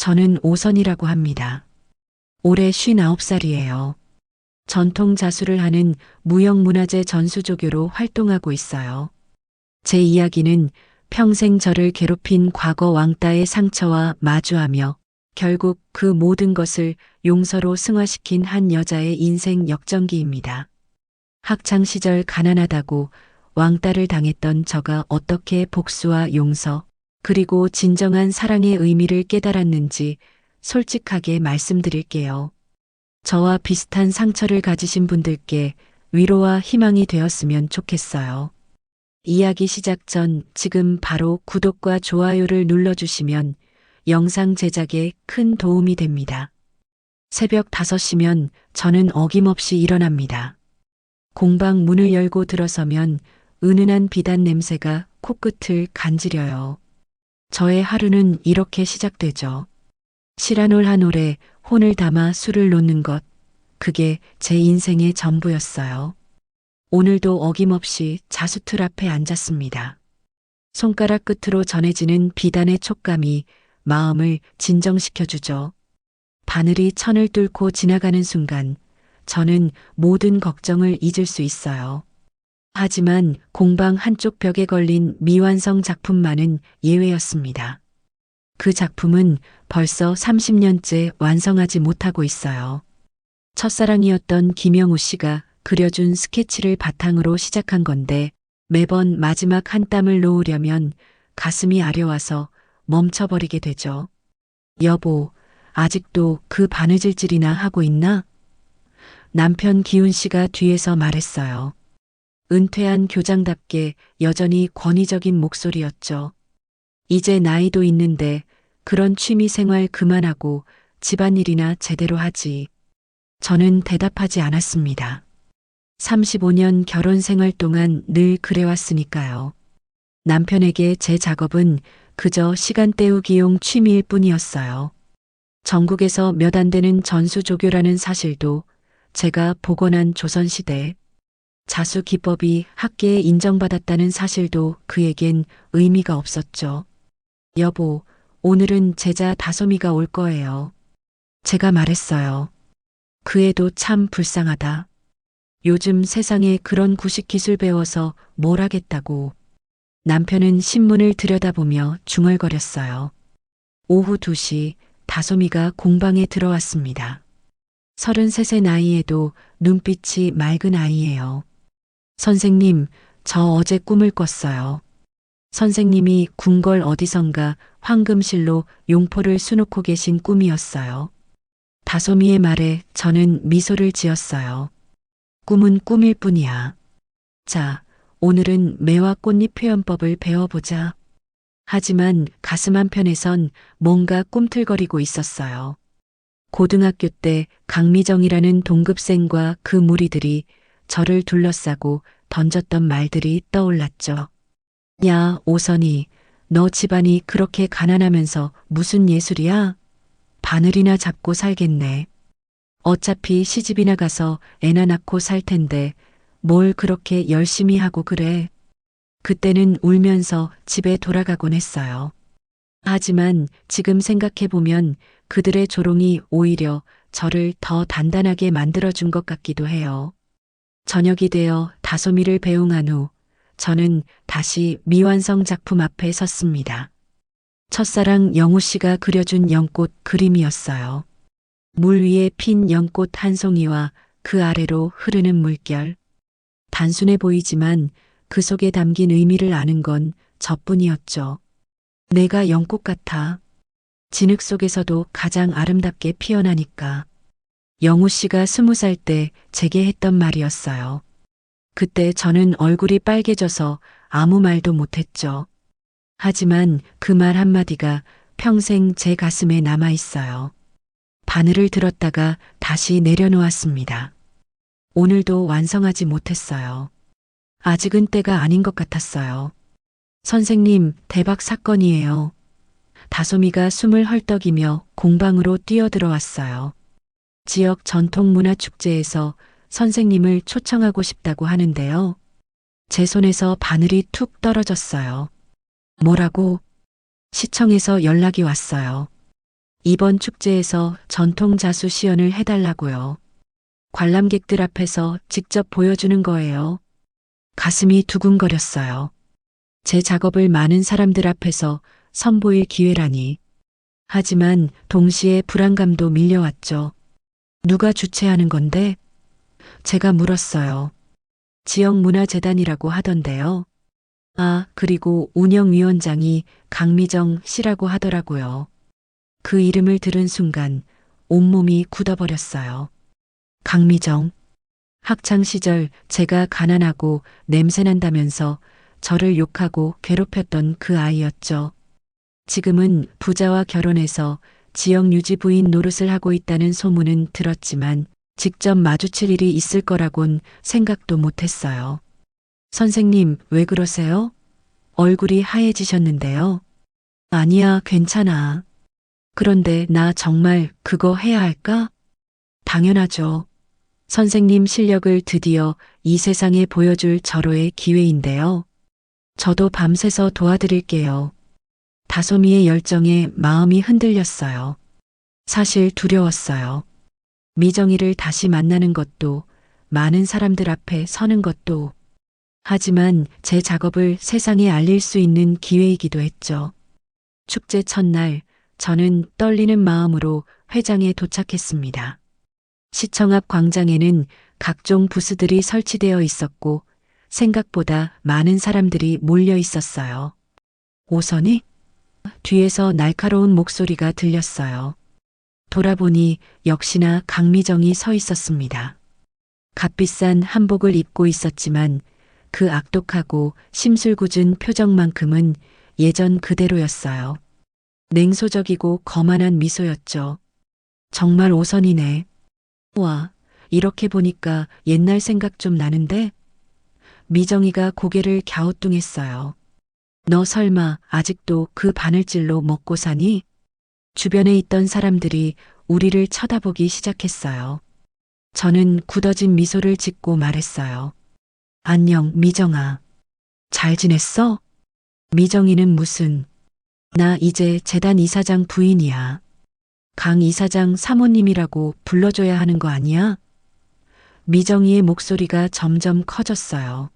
저는 오선이라고 합니다. 올해 59살이에요. 전통 자수를 하는 무형문화재 전수조교로 활동하고 있어요. 제 이야기는 평생 저를 괴롭힌 과거 왕따의 상처와 마주하며 결국 그 모든 것을 용서로 승화시킨 한 여자의 인생 역전기입니다. 학창 시절 가난하다고 왕따를 당했던 저가 어떻게 복수와 용서, 그리고 진정한 사랑의 의미를 깨달았는지 솔직하게 말씀드릴게요. 저와 비슷한 상처를 가지신 분들께 위로와 희망이 되었으면 좋겠어요. 이야기 시작 전 지금 바로 구독과 좋아요를 눌러주시면 영상 제작에 큰 도움이 됩니다. 새벽 5시면 저는 어김없이 일어납니다. 공방 문을 열고 들어서면 은은한 비단 냄새가 코끝을 간지려요. 저의 하루는 이렇게 시작되죠. 시라놀 한 올에 혼을 담아 술을 놓는 것, 그게 제 인생의 전부였어요. 오늘도 어김없이 자수틀 앞에 앉았습니다. 손가락 끝으로 전해지는 비단의 촉감이 마음을 진정시켜주죠. 바늘이 천을 뚫고 지나가는 순간 저는 모든 걱정을 잊을 수 있어요. 하지만 공방 한쪽 벽에 걸린 미완성 작품만은 예외였습니다. 그 작품은 벌써 30년째 완성하지 못하고 있어요. 첫사랑이었던 김영우 씨가 그려준 스케치를 바탕으로 시작한 건데 매번 마지막 한 땀을 놓으려면 가슴이 아려와서 멈춰버리게 되죠. 여보, 아직도 그 바느질질이나 하고 있나? 남편 기훈 씨가 뒤에서 말했어요. 은퇴한 교장답게 여전히 권위적인 목소리였죠. 이제 나이도 있는데 그런 취미 생활 그만하고 집안일이나 제대로 하지. 저는 대답하지 않았습니다. 35년 결혼 생활 동안 늘 그래왔으니까요. 남편에게 제 작업은 그저 시간 때우기용 취미일 뿐이었어요. 전국에서 몇 안 되는 전수조교라는 사실도 제가 복원한 조선시대 자수 기법이 학계에 인정받았다는 사실도 그에겐 의미가 없었죠. 여보, 오늘은 제자 다솜이가 올 거예요. 제가 말했어요. 그 애도 참 불쌍하다. 요즘 세상에 그런 구식 기술 배워서 뭘 하겠다고. 남편은 신문을 들여다보며 중얼거렸어요. 오후 2시 다솜이가 공방에 들어왔습니다. 33세 나이에도 눈빛이 맑은 아이예요. 선생님, 저 어제 꿈을 꿨어요. 선생님이 궁궐 어디선가 황금실로 용포를 수놓고 계신 꿈이었어요. 다솜이의 말에 저는 미소를 지었어요. 꿈은 꿈일 뿐이야. 자, 오늘은 매화 꽃잎 표현법을 배워보자. 하지만 가슴 한편에선 뭔가 꿈틀거리고 있었어요. 고등학교 때 강미정이라는 동급생과 그 무리들이 저를 둘러싸고 던졌던 말들이 떠올랐죠. 야, 오선이, 너 집안이 그렇게 가난하면서 무슨 예술이야? 바늘이나 잡고 살겠네. 어차피 시집이나 가서 애나 낳고 살 텐데 뭘 그렇게 열심히 하고 그래. 그때는 울면서 집에 돌아가곤 했어요. 하지만 지금 생각해보면 그들의 조롱이 오히려 저를 더 단단하게 만들어준 것 같기도 해요. 저녁이 되어 다소미를 배웅한 후 저는 다시 미완성 작품 앞에 섰습니다. 첫사랑 영우 씨가 그려준 연꽃 그림이었어요. 물 위에 핀 연꽃 한 송이와 그 아래로 흐르는 물결. 단순해 보이지만 그 속에 담긴 의미를 아는 건 저뿐이었죠. 내가 연꽃 같아. 진흙 속에서도 가장 아름답게 피어나니까. 영우 씨가 스무 살 때 제게 했던 말이었어요. 그때 저는 얼굴이 빨개져서 아무 말도 못했죠. 하지만 그 말 한마디가 평생 제 가슴에 남아 있어요. 바늘을 들었다가 다시 내려놓았습니다. 오늘도 완성하지 못했어요. 아직은 때가 아닌 것 같았어요. 선생님, 대박 사건이에요. 다솜이가 숨을 헐떡이며 공방으로 뛰어들어왔어요. 지역 전통문화축제에서 선생님을 초청하고 싶다고 하는데요. 제 손에서 바늘이 툭 떨어졌어요. 뭐라고? 시청에서 연락이 왔어요. 이번 축제에서 전통 자수 시연을 해달라고요. 관람객들 앞에서 직접 보여주는 거예요. 가슴이 두근거렸어요. 제 작업을 많은 사람들 앞에서 선보일 기회라니. 하지만 동시에 불안감도 밀려왔죠. 누가 주최하는 건데? 제가 물었어요. 지역문화재단이라고 하던데요. 아, 그리고 운영위원장이 강미정 씨라고 하더라고요. 그 이름을 들은 순간 온몸이 굳어버렸어요. 강미정. 학창시절 제가 가난하고 냄새난다면서 저를 욕하고 괴롭혔던 그 아이였죠. 지금은 부자와 결혼해서 지역 유지 부인 노릇을 하고 있다는 소문은 들었지만 직접 마주칠 일이 있을 거라곤 생각도 못했어요. 선생님, 왜 그러세요? 얼굴이 하얘지셨는데요. 아니야, 괜찮아. 그런데 나 정말 그거 해야 할까? 당연하죠. 선생님 실력을 드디어 이 세상에 보여줄 절호의 기회인데요. 저도 밤새서 도와드릴게요. 다솜이의 열정에 마음이 흔들렸어요. 사실 두려웠어요. 미정이를 다시 만나는 것도, 많은 사람들 앞에 서는 것도, 하지만 제 작업을 세상에 알릴 수 있는 기회이기도 했죠. 축제 첫날, 저는 떨리는 마음으로 회장에 도착했습니다. 시청 앞 광장에는 각종 부스들이 설치되어 있었고, 생각보다 많은 사람들이 몰려 있었어요. 오선이? 뒤에서 날카로운 목소리가 들렸어요. 돌아보니 역시나 강미정이 서 있었습니다. 값비싼 한복을 입고 있었지만 그 악독하고 심술궂은 표정만큼은 예전 그대로였어요. 냉소적이고 거만한 미소였죠. 정말 오선이네. 와, 이렇게 보니까 옛날 생각 좀 나는데? 미정이가 고개를 갸우뚱했어요. 너 설마 아직도 그 바늘질로 먹고 사니? 주변에 있던 사람들이 우리를 쳐다보기 시작했어요. 저는 굳어진 미소를 짓고 말했어요. 안녕, 미정아. 잘 지냈어? 미정이는 무슨, 나 이제 재단 이사장 부인이야. 강 이사장 사모님이라고 불러줘야 하는 거 아니야? 미정이의 목소리가 점점 커졌어요.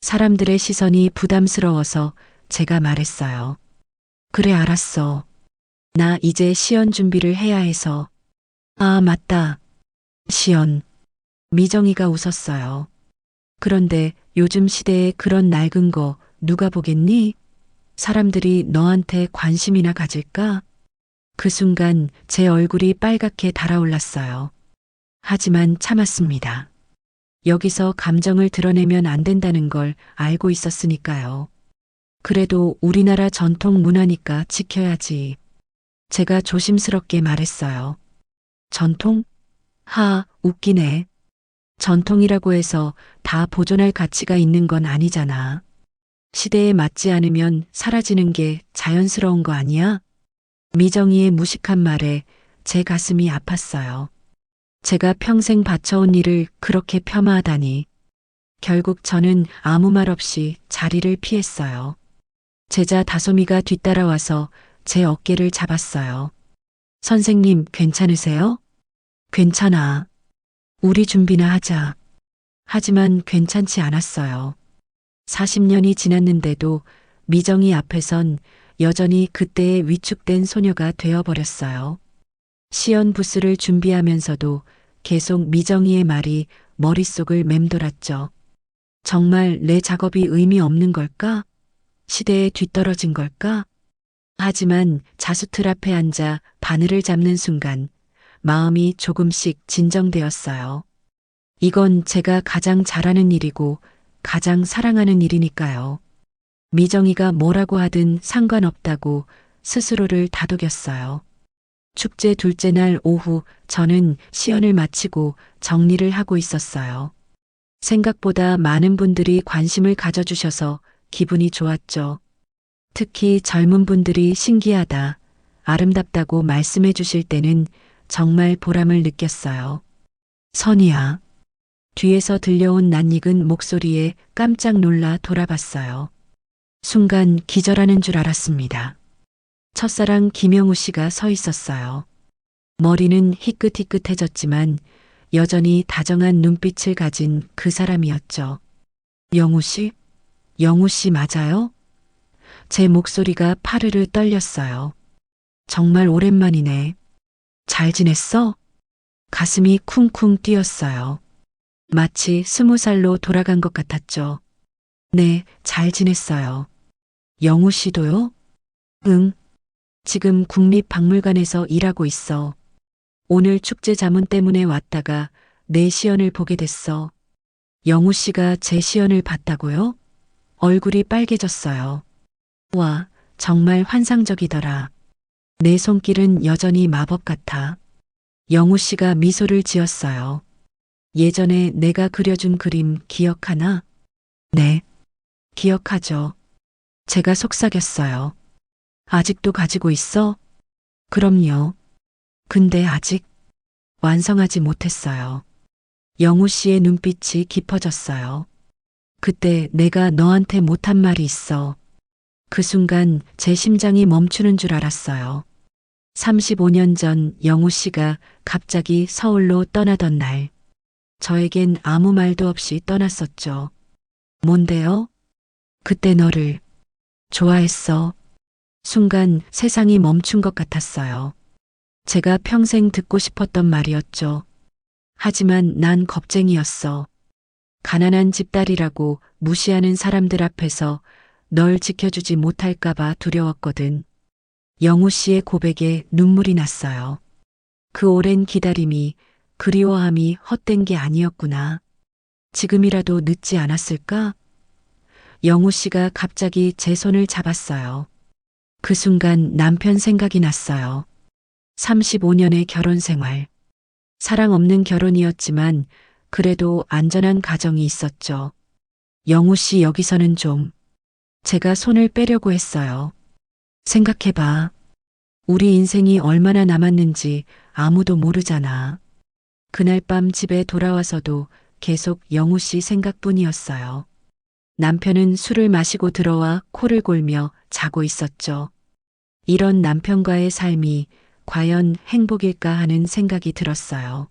사람들의 시선이 부담스러워서 제가 말했어요. 그래, 알았어. 나 이제 시연 준비를 해야 해서. 아, 맞다. 시연. 미정이가 웃었어요. 그런데 요즘 시대에 그런 낡은 거 누가 보겠니? 사람들이 너한테 관심이나 가질까? 그 순간 제 얼굴이 빨갛게 달아올랐어요. 하지만 참았습니다. 여기서 감정을 드러내면 안 된다는 걸 알고 있었으니까요. 그래도 우리나라 전통 문화니까 지켜야지. 제가 조심스럽게 말했어요. 전통? 하, 웃기네. 전통이라고 해서 다 보존할 가치가 있는 건 아니잖아. 시대에 맞지 않으면 사라지는 게 자연스러운 거 아니야? 미정이의 무식한 말에 제 가슴이 아팠어요. 제가 평생 바쳐온 일을 그렇게 폄하하다니. 결국 저는 아무 말 없이 자리를 피했어요. 제자 다솜이가 뒤따라와서 제 어깨를 잡았어요. 선생님, 괜찮으세요? 괜찮아. 우리 준비나 하자. 하지만 괜찮지 않았어요. 40년이 지났는데도 미정이 앞에선 여전히 그때의 위축된 소녀가 되어버렸어요. 시연 부스를 준비하면서도 계속 미정이의 말이 머릿속을 맴돌았죠. 정말 내 작업이 의미 없는 걸까? 시대에 뒤떨어진 걸까? 하지만 자수틀 앞에 앉아 바늘을 잡는 순간 마음이 조금씩 진정되었어요. 이건 제가 가장 잘하는 일이고 가장 사랑하는 일이니까요. 미정이가 뭐라고 하든 상관없다고 스스로를 다독였어요. 축제 둘째 날 오후 저는 시연을 마치고 정리를 하고 있었어요. 생각보다 많은 분들이 관심을 가져주셔서 기분이 좋았죠. 특히 젊은 분들이 신기하다, 아름답다고 말씀해 주실 때는 정말 보람을 느꼈어요. 선이야. 뒤에서 들려온 낯익은 목소리에 깜짝 놀라 돌아봤어요. 순간 기절하는 줄 알았습니다. 첫사랑 김영우 씨가 서 있었어요. 머리는 희끗희끗해졌지만 여전히 다정한 눈빛을 가진 그 사람이었죠. 영우 씨? 영우 씨 맞아요? 제 목소리가 파르르 떨렸어요. 정말 오랜만이네. 잘 지냈어? 가슴이 쿵쿵 뛰었어요. 마치 스무 살로 돌아간 것 같았죠. 네, 잘 지냈어요. 영우 씨도요? 응. 지금 국립박물관에서 일하고 있어. 오늘 축제 자문 때문에 왔다가 내 시연을 보게 됐어. 영우 씨가 제 시연을 봤다고요? 얼굴이 빨개졌어요. 와, 정말 환상적이더라. 내 손길은 여전히 마법 같아. 영우 씨가 미소를 지었어요. 예전에 내가 그려준 그림 기억하나? 네. 기억하죠. 제가 속삭였어요. 아직도 가지고 있어? 그럼요. 근데 아직 완성하지 못했어요. 영우 씨의 눈빛이 깊어졌어요. 그때 내가 너한테 못한 말이 있어. 그 순간 제 심장이 멈추는 줄 알았어요. 35년 전 영우 씨가 갑자기 서울로 떠나던 날. 저에겐 아무 말도 없이 떠났었죠. 뭔데요? 그때 너를 좋아했어. 순간 세상이 멈춘 것 같았어요. 제가 평생 듣고 싶었던 말이었죠. 하지만 난 겁쟁이였어. 가난한 집딸이라고 무시하는 사람들 앞에서 널 지켜주지 못할까봐 두려웠거든. 영우 씨의 고백에 눈물이 났어요. 그 오랜 기다림이 그리워함이 헛된 게 아니었구나. 지금이라도 늦지 않았을까? 영우 씨가 갑자기 제 손을 잡았어요. 그 순간 남편 생각이 났어요. 35년의 결혼 생활. 사랑 없는 결혼이었지만 그래도 안전한 가정이 있었죠. 영우 씨 여기서는 좀 제가 손을 빼려고 했어요. 생각해봐. 우리 인생이 얼마나 남았는지 아무도 모르잖아. 그날 밤 집에 돌아와서도 계속 영우 씨 생각뿐이었어요. 남편은 술을 마시고 들어와 코를 골며 자고 있었죠. 이런 남편과의 삶이 과연 행복일까 하는 생각이 들었어요.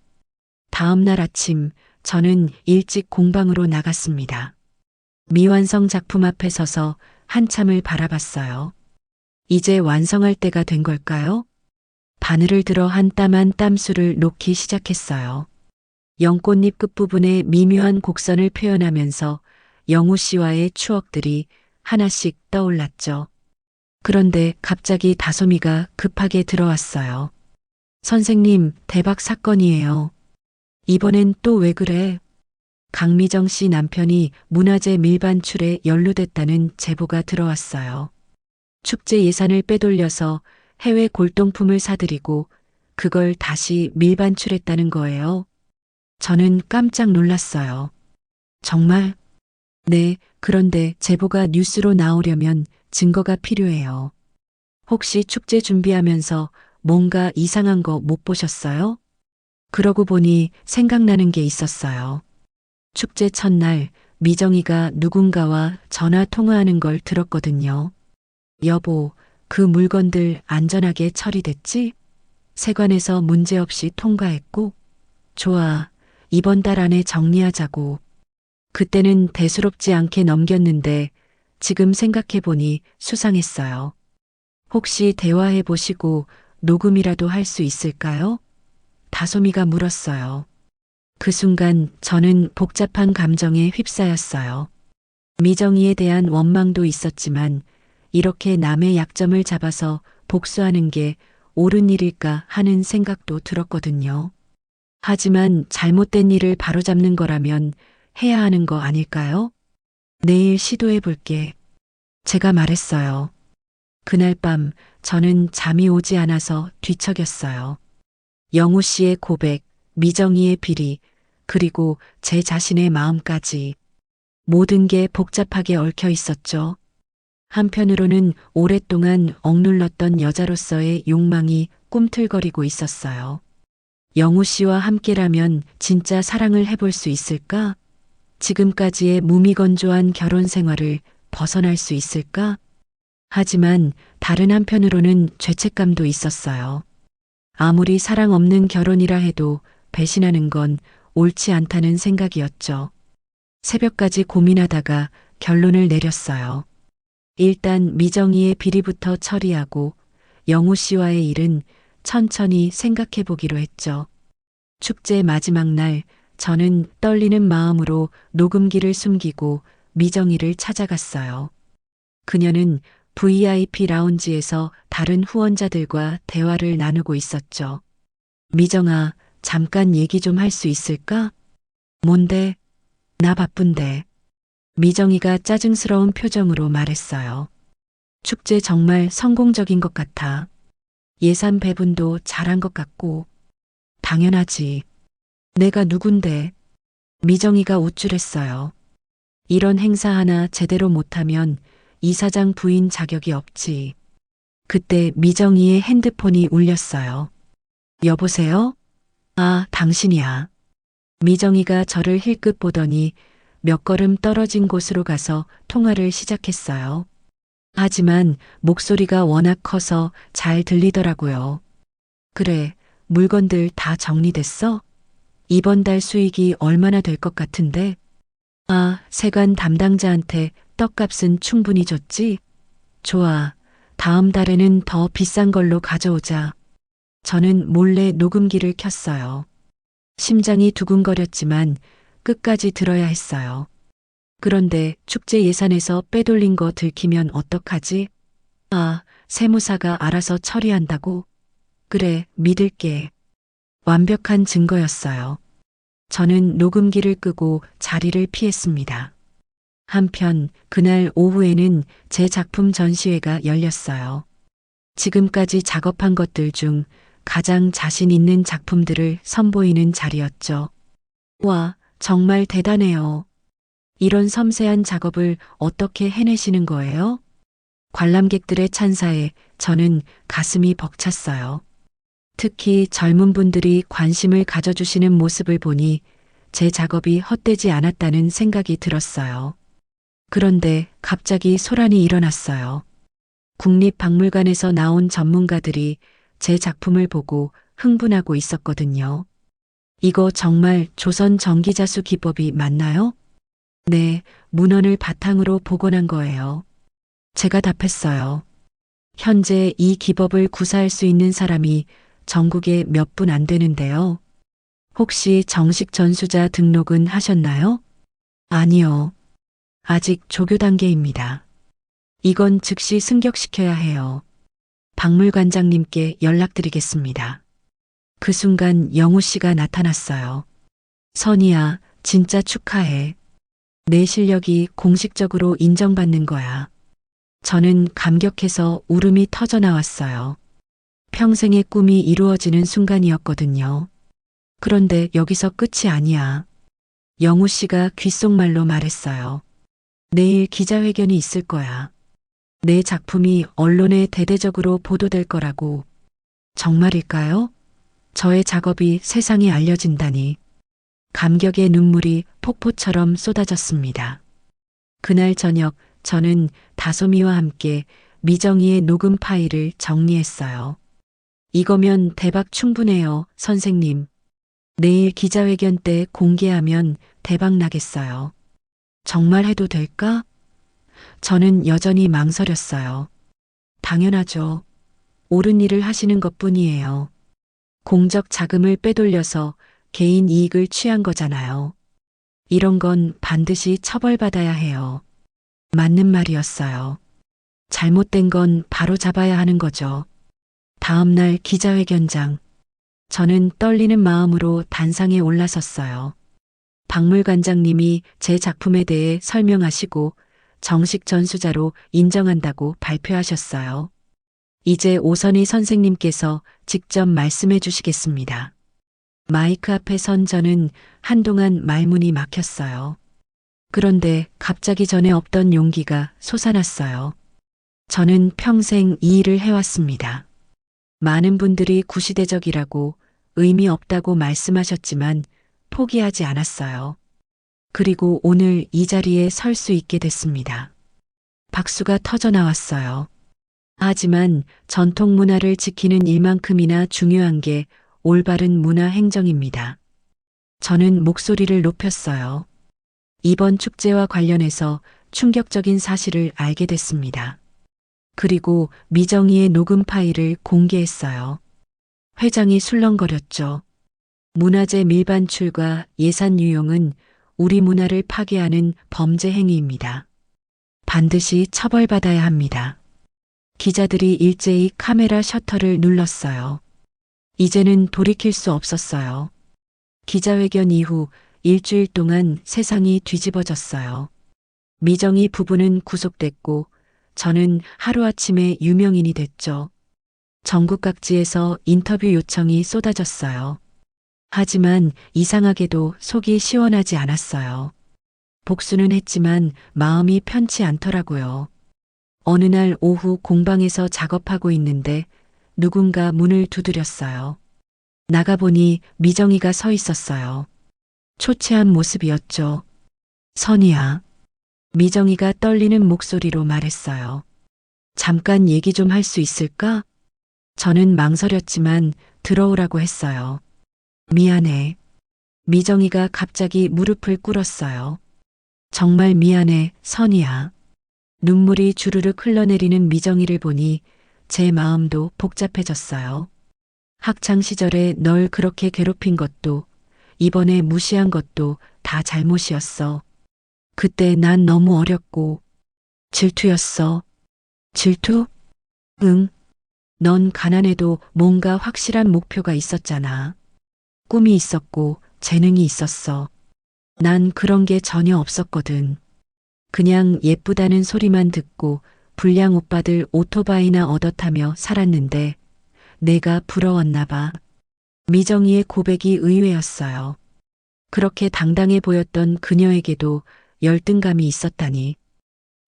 다음 날 아침 저는 일찍 공방으로 나갔습니다. 미완성 작품 앞에 서서 한참을 바라봤어요. 이제 완성할 때가 된 걸까요? 바늘을 들어 한 땀 한 땀수를 놓기 시작했어요. 연꽃잎 끝부분에 미묘한 곡선을 표현하면서 영우 씨와의 추억들이 하나씩 떠올랐죠. 그런데 갑자기 다솜이가 급하게 들어왔어요. 선생님, 대박 사건이에요. 이번엔 또 왜 그래? 강미정 씨 남편이 문화재 밀반출에 연루됐다는 제보가 들어왔어요. 축제 예산을 빼돌려서 해외 골동품을 사들이고 그걸 다시 밀반출했다는 거예요. 저는 깜짝 놀랐어요. 정말? 네, 그런데 제보가 뉴스로 나오려면 증거가 필요해요. 혹시 축제 준비하면서 뭔가 이상한 거 못 보셨어요? 그러고 보니 생각나는 게 있었어요. 축제 첫날 미정이가 누군가와 전화 통화하는 걸 들었거든요. 여보, 그 물건들 안전하게 처리됐지? 세관에서 문제없이 통과했고? 좋아, 이번 달 안에 정리하자고. 그때는 대수롭지 않게 넘겼는데 지금 생각해보니 수상했어요. 혹시 대화해 보시고 녹음이라도 할 수 있을까요? 다솜이가 물었어요. 그 순간 저는 복잡한 감정에 휩싸였어요. 미정이에 대한 원망도 있었지만 이렇게 남의 약점을 잡아서 복수하는 게 옳은 일일까 하는 생각도 들었거든요. 하지만 잘못된 일을 바로잡는 거라면 해야 하는 거 아닐까요? 내일 시도해 볼게. 제가 말했어요. 그날 밤 저는 잠이 오지 않아서 뒤척였어요. 영우 씨의 고백, 미정이의 비리, 그리고 제 자신의 마음까지 모든 게 복잡하게 얽혀 있었죠. 한편으로는 오랫동안 억눌렀던 여자로서의 욕망이 꿈틀거리고 있었어요. 영우 씨와 함께라면 진짜 사랑을 해볼 수 있을까? 지금까지의 무미건조한 결혼 생활을 벗어날 수 있을까? 하지만 다른 한편으로는 죄책감도 있었어요. 아무리 사랑 없는 결혼이라 해도 배신하는 건 옳지 않다는 생각이었죠. 새벽까지 고민하다가 결론을 내렸어요. 일단 미정이의 비리부터 처리하고 영우 씨와의 일은 천천히 생각해 보기로 했죠. 축제 마지막 날 저는 떨리는 마음으로 녹음기를 숨기고 미정이를 찾아갔어요. 그녀는 VIP 라운지에서 다른 후원자들과 대화를 나누고 있었죠. 미정아, 잠깐 얘기 좀 할 수 있을까? 뭔데? 나 바쁜데. 미정이가 짜증스러운 표정으로 말했어요. 축제 정말 성공적인 것 같아. 예산 배분도 잘한 것 같고. 당연하지. 내가 누군데. 미정이가 우쭐했어요. 이런 행사 하나 제대로 못하면 이사장 부인 자격이 없지. 그때 미정이의 핸드폰이 울렸어요. 여보세요? 아, 당신이야. 미정이가 저를 힐끗 보더니 몇 걸음 떨어진 곳으로 가서 통화를 시작했어요. 하지만 목소리가 워낙 커서 잘 들리더라고요. 그래, 물건들 다 정리됐어? 이번 달 수익이 얼마나 될 것 같은데? 아, 세관 담당자한테 떡값은 충분히 줬지? 좋아. 다음 달에는 더 비싼 걸로 가져오자. 저는 몰래 녹음기를 켰어요. 심장이 두근거렸지만 끝까지 들어야 했어요. 그런데 축제 예산에서 빼돌린 거 들키면 어떡하지? 아, 세무사가 알아서 처리한다고? 그래, 믿을게. 완벽한 증거였어요. 저는 녹음기를 끄고 자리를 피했습니다. 한편 그날 오후에는 제 작품 전시회가 열렸어요. 지금까지 작업한 것들 중 가장 자신 있는 작품들을 선보이는 자리였죠. 와, 정말 대단해요. 이런 섬세한 작업을 어떻게 해내시는 거예요? 관람객들의 찬사에 저는 가슴이 벅찼어요. 특히 젊은 분들이 관심을 가져주시는 모습을 보니 제 작업이 헛되지 않았다는 생각이 들었어요. 그런데 갑자기 소란이 일어났어요. 국립박물관에서 나온 전문가들이 제 작품을 보고 흥분하고 있었거든요. 이거 정말 조선 전기자수 기법이 맞나요? 네, 문헌을 바탕으로 복원한 거예요. 제가 답했어요. 현재 이 기법을 구사할 수 있는 사람이 전국에 몇 분 안 되는데요. 혹시 정식 전수자 등록은 하셨나요? 아니요. 아직 조교 단계입니다. 이건 즉시 승격시켜야 해요. 박물관장님께 연락드리겠습니다. 그 순간 영우 씨가 나타났어요. 선이야, 진짜 축하해. 내 실력이 공식적으로 인정받는 거야. 저는 감격해서 울음이 터져 나왔어요. 평생의 꿈이 이루어지는 순간이었거든요. 그런데 여기서 끝이 아니야. 영우 씨가 귓속말로 말했어요. 내일 기자회견이 있을 거야. 내 작품이 언론에 대대적으로 보도될 거라고. 정말일까요? 저의 작업이 세상에 알려진다니. 감격의 눈물이 폭포처럼 쏟아졌습니다. 그날 저녁 저는 다솜이와 함께 미정이의 녹음 파일을 정리했어요. 이거면 대박 충분해요, 선생님. 내일 기자회견 때 공개하면 대박 나겠어요. 정말 해도 될까? 저는 여전히 망설였어요. 당연하죠. 옳은 일을 하시는 것 뿐이에요. 공적 자금을 빼돌려서 개인 이익을 취한 거잖아요. 이런 건 반드시 처벌받아야 해요. 맞는 말이었어요. 잘못된 건 바로 잡아야 하는 거죠. 다음날 기자회견장. 저는 떨리는 마음으로 단상에 올라섰어요. 박물관장님이 제 작품에 대해 설명하시고 정식 전수자로 인정한다고 발표하셨어요. 이제 오선희 선생님께서 직접 말씀해 주시겠습니다. 마이크 앞에 선 저는 한동안 말문이 막혔어요. 그런데 갑자기 전에 없던 용기가 솟아났어요. 저는 평생 이 일을 해왔습니다. 많은 분들이 구시대적이라고 의미 없다고 말씀하셨지만 포기하지 않았어요. 그리고 오늘 이 자리에 설 수 있게 됐습니다. 박수가 터져 나왔어요. 하지만 전통 문화를 지키는 일만큼이나 중요한 게 올바른 문화 행정입니다. 저는 목소리를 높였어요. 이번 축제와 관련해서 충격적인 사실을 알게 됐습니다. 그리고 미정희의 녹음 파일을 공개했어요. 회장이 술렁거렸죠. 문화재 밀반출과 예산 유용은 우리 문화를 파괴하는 범죄 행위입니다. 반드시 처벌받아야 합니다. 기자들이 일제히 카메라 셔터를 눌렀어요. 이제는 돌이킬 수 없었어요. 기자회견 이후 일주일 동안 세상이 뒤집어졌어요. 미정희 부부는 구속됐고 저는 하루아침에 유명인이 됐죠. 전국 각지에서 인터뷰 요청이 쏟아졌어요. 하지만 이상하게도 속이 시원하지 않았어요. 복수는 했지만 마음이 편치 않더라고요. 어느 날 오후 공방에서 작업하고 있는데 누군가 문을 두드렸어요. 나가보니 미정이가 서 있었어요. 초췌한 모습이었죠. 선이야. 미정이가 떨리는 목소리로 말했어요. 잠깐 얘기 좀 할 수 있을까? 저는 망설였지만 들어오라고 했어요. 미안해. 미정이가 갑자기 무릎을 꿇었어요. 정말 미안해, 선이야. 눈물이 주르륵 흘러내리는 미정이를 보니 제 마음도 복잡해졌어요. 학창 시절에 널 그렇게 괴롭힌 것도 이번에 무시한 것도 다 잘못이었어. 그때 난 너무 어렸고 질투였어. 질투? 응. 넌 가난해도 뭔가 확실한 목표가 있었잖아. 꿈이 있었고 재능이 있었어. 난 그런 게 전혀 없었거든. 그냥 예쁘다는 소리만 듣고 불량 오빠들 오토바이나 얻어 타며 살았는데 내가 부러웠나 봐. 미정이의 고백이 의외였어요. 그렇게 당당해 보였던 그녀에게도 열등감이 있었다니.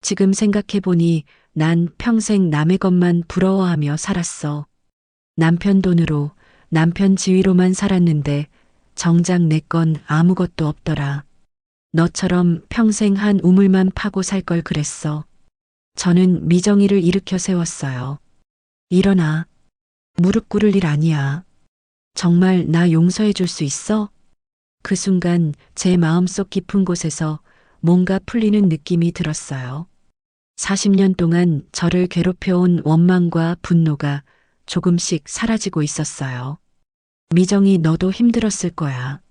지금 생각해보니 난 평생 남의 것만 부러워하며 살았어. 남편 돈으로, 남편 지위로만 살았는데 정작 내 건 아무것도 없더라. 너처럼 평생 한 우물만 파고 살 걸 그랬어. 저는 미정이를 일으켜 세웠어요. 일어나. 무릎 꿇을 일 아니야. 정말 나 용서해 줄 수 있어? 그 순간 제 마음속 깊은 곳에서 뭔가 풀리는 느낌이 들었어요. 40년 동안 저를 괴롭혀온 원망과 분노가 조금씩 사라지고 있었어요. 미정이 너도 힘들었을 거야.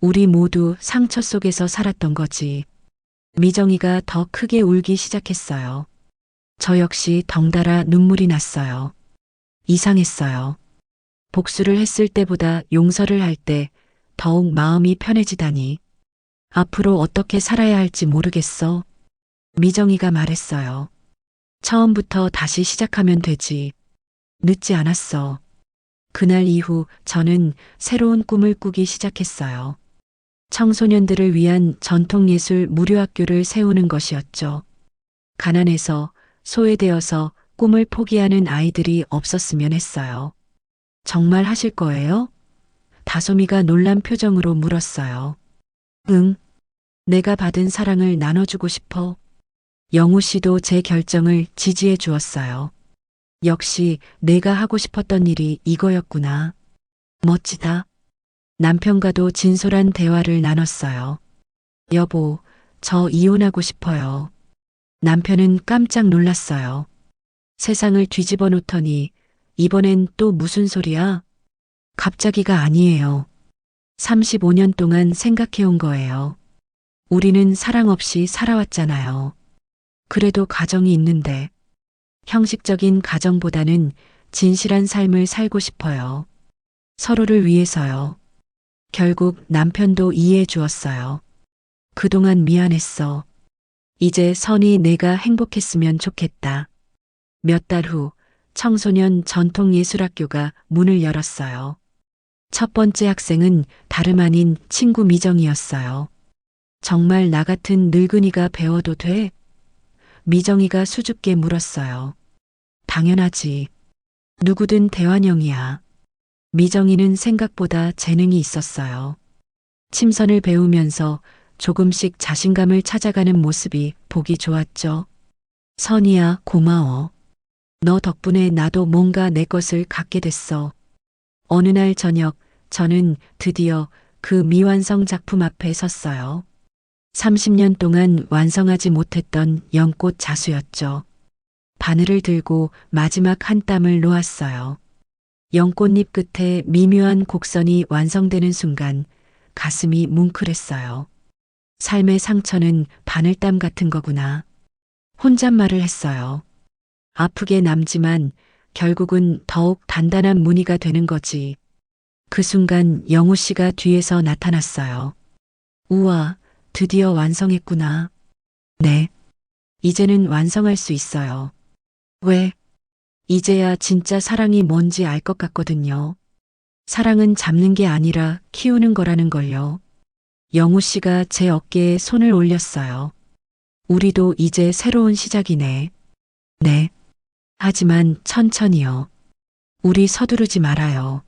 우리 모두 상처 속에서 살았던 거지. 미정이가 더 크게 울기 시작했어요. 저 역시 덩달아 눈물이 났어요. 이상했어요. 복수를 했을 때보다 용서를 할 때 더욱 마음이 편해지다니. 앞으로 어떻게 살아야 할지 모르겠어. 미정이가 말했어요. 처음부터 다시 시작하면 되지. 늦지 않았어. 그날 이후 저는 새로운 꿈을 꾸기 시작했어요. 청소년들을 위한 전통예술 무료학교를 세우는 것이었죠. 가난해서 소외되어서 꿈을 포기하는 아이들이 없었으면 했어요. 정말 하실 거예요? 다솜이가 놀란 표정으로 물었어요. 응. 내가 받은 사랑을 나눠주고 싶어. 영우 씨도 제 결정을 지지해 주었어요. 역시 내가 하고 싶었던 일이 이거였구나. 멋지다. 남편과도 진솔한 대화를 나눴어요. 여보, 저 이혼하고 싶어요. 남편은 깜짝 놀랐어요. 세상을 뒤집어 놓더니 이번엔 또 무슨 소리야? 갑자기가 아니에요. 35년 동안 생각해온 거예요. 우리는 사랑 없이 살아왔잖아요. 그래도 가정이 있는데 형식적인 가정보다는 진실한 삶을 살고 싶어요. 서로를 위해서요. 결국 남편도 이해해 주었어요. 그동안 미안했어. 이제 선이 내가 행복했으면 좋겠다. 몇 달 후 청소년 전통예술학교가 문을 열었어요. 첫 번째 학생은 다름 아닌 친구 미정이었어요. 정말 나 같은 늙은이가 배워도 돼? 미정이가 수줍게 물었어요. 당연하지. 누구든 대환영이야. 미정이는 생각보다 재능이 있었어요. 침선을 배우면서 조금씩 자신감을 찾아가는 모습이 보기 좋았죠. 선이야, 고마워. 너 덕분에 나도 뭔가 내 것을 갖게 됐어. 어느 날 저녁, 저는 드디어 그 미완성 작품 앞에 섰어요. 30년 동안 완성하지 못했던 연꽃 자수였죠. 바늘을 들고 마지막 한 땀을 놓았어요. 연꽃잎 끝에 미묘한 곡선이 완성되는 순간 가슴이 뭉클했어요. 삶의 상처는 바늘땀 같은 거구나. 혼잣말을 했어요. 아프게 남지만 결국은 더욱 단단한 무늬가 되는 거지. 그 순간 영우 씨가 뒤에서 나타났어요. 우와, 드디어 완성했구나. 네. 이제는 완성할 수 있어요. 왜? 이제야 진짜 사랑이 뭔지 알 것 같거든요. 사랑은 잡는 게 아니라 키우는 거라는 걸요. 영우 씨가 제 어깨에 손을 올렸어요. 우리도 이제 새로운 시작이네. 네. 하지만 천천히요. 우리 서두르지 말아요.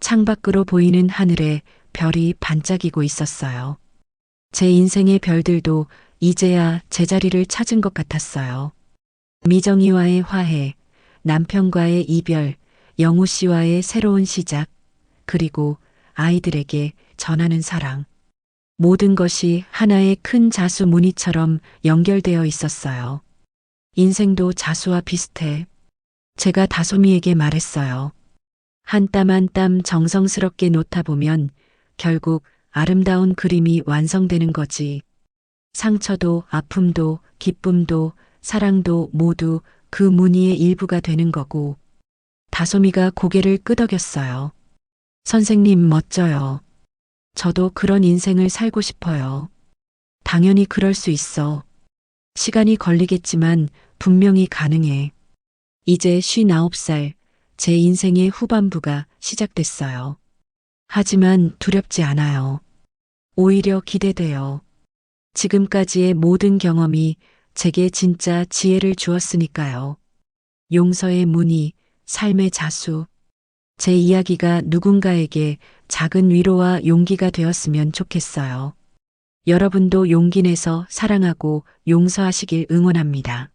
창밖으로 보이는 하늘에 별이 반짝이고 있었어요. 제 인생의 별들도 이제야 제자리를 찾은 것 같았어요. 미정이와의 화해, 남편과의 이별, 영우 씨와의 새로운 시작, 그리고 아이들에게 전하는 사랑. 모든 것이 하나의 큰 자수 무늬처럼 연결되어 있었어요. 인생도 자수와 비슷해. 제가 다솜이에게 말했어요. 한 땀 한 땀 정성스럽게 놓다 보면 결국 아름다운 그림이 완성되는 거지. 상처도 아픔도 기쁨도 사랑도 모두 그 무늬의 일부가 되는 거고. 다솜이가 고개를 끄덕였어요. 선생님 멋져요. 저도 그런 인생을 살고 싶어요. 당연히 그럴 수 있어. 시간이 걸리겠지만 분명히 가능해. 이제 59살, 제 인생의 후반부가 시작됐어요. 하지만 두렵지 않아요. 오히려 기대돼요. 지금까지의 모든 경험이 제게 진짜 지혜를 주었으니까요. 용서의 문의, 삶의 자수. 제 이야기가 누군가에게 작은 위로와 용기가 되었으면 좋겠어요. 여러분도 용기 내서 사랑하고 용서하시길 응원합니다.